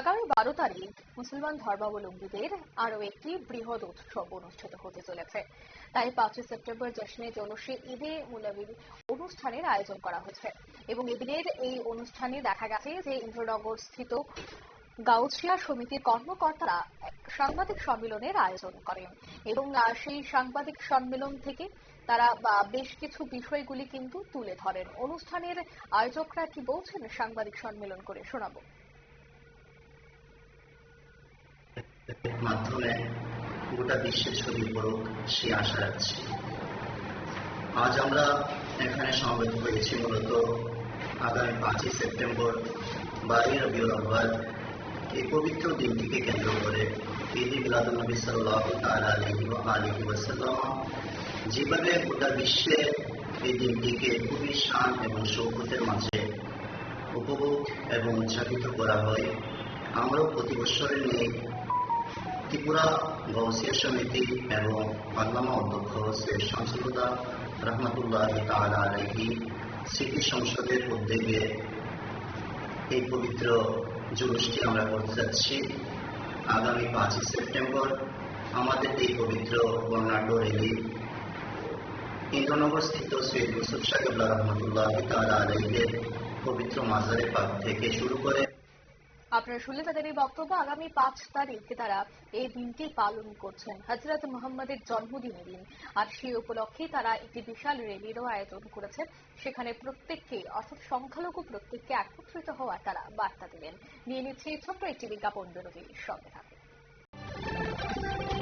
আগামী বারো তারিখ মুসলমান ধর্মাবলম্বীদের আরও একটি বৃহৎ উৎসব অনুষ্ঠিত হতে চলেছে। তাই পাঁচই সেপ্টেম্বর জশ্নে জলসে ঈদে মুলাবির অনুষ্ঠানের আয়োজন করা হয়েছে এবং এদিনের এই অনুষ্ঠানে দেখা গেছে যে ইন্দ্রনগর স্থিত গাউছিয়া সমিতির কর্মকর্তারা সাংবাদিক সম্মেলনের আয়োজন করেন এবং সেই সাংবাদিক সম্মেলন থেকে তারা বেশ কিছু বিষয়গুলি কিন্তু তুলে ধরেন। অনুষ্ঠানের আয়োজকরা কি বলছেন? সাংবাদিক সম্মেলন করে শোনাবো। মাধ্যমে গোটা বিশ্বে ছড়িয়ে পড়ুক, সে আশা রাখছি। আজ আমরা এখানে সমবেত হয়েছি মূলত আগামী পাঁচই সেপ্টেম্বর, বারোই রবিউল আহ্বাদ এই পবিত্র দিনটিকে কেন্দ্র করে ঈদ মিলাদুল নবী সাল্লাহ তাআলা আলাইহি ওয়া আলিহি ওয়াসাল্লাম যেভাবে গোটা বিশ্বে এই দিনটিকে খুবই শান এবং সৌকতের মাঝে উপভোগ এবং উদযাপিত করা হয়। আমরাও প্রতি বছরের নেই ত্রিপুরা গৌসিয়া সমিতি এবং পার্লামা অধ্যক্ষ শেখ শামসুল্লাহ রহমতুল্লাহ আলাইহি স্মৃতি সংসদের উদ্যোগে এই পবিত্র জুলুসটি আমরা করতে যাচ্ছি। আগামী পাঁচই সেপ্টেম্বর আমাদের এই পবিত্র বর্ণাঢ্য র্যালি ইন্দ্রনগর স্থিত সৈয়দ ইউসুফ সাহেবুল্লাহ রহমতুল্লাহ তাআলা আলাইহের পবিত্র মাজারে পাক থেকে শুরু করে আপনারা শুনলেন তাদের এই বক্তব্য। আগামী পাঁচ তারিখ তারা এই দিনটি পালন করছেন। হজরত মোহাম্মদের জন্মদিন দিন। আর সেই উপলক্ষে তারা একটি বিশাল র্যালিরও আয়োজন করেছেন। সেখানে প্রত্যেককে, অর্থাৎ সংখ্যালঘু প্রত্যেককে একত্রিত হওয়ার তারা বার্তা দিলেন। নিয়ে নিচ্ছে ছোট্ট একটি বিজ্ঞাপন বিরতির সঙ্গে থাকুন।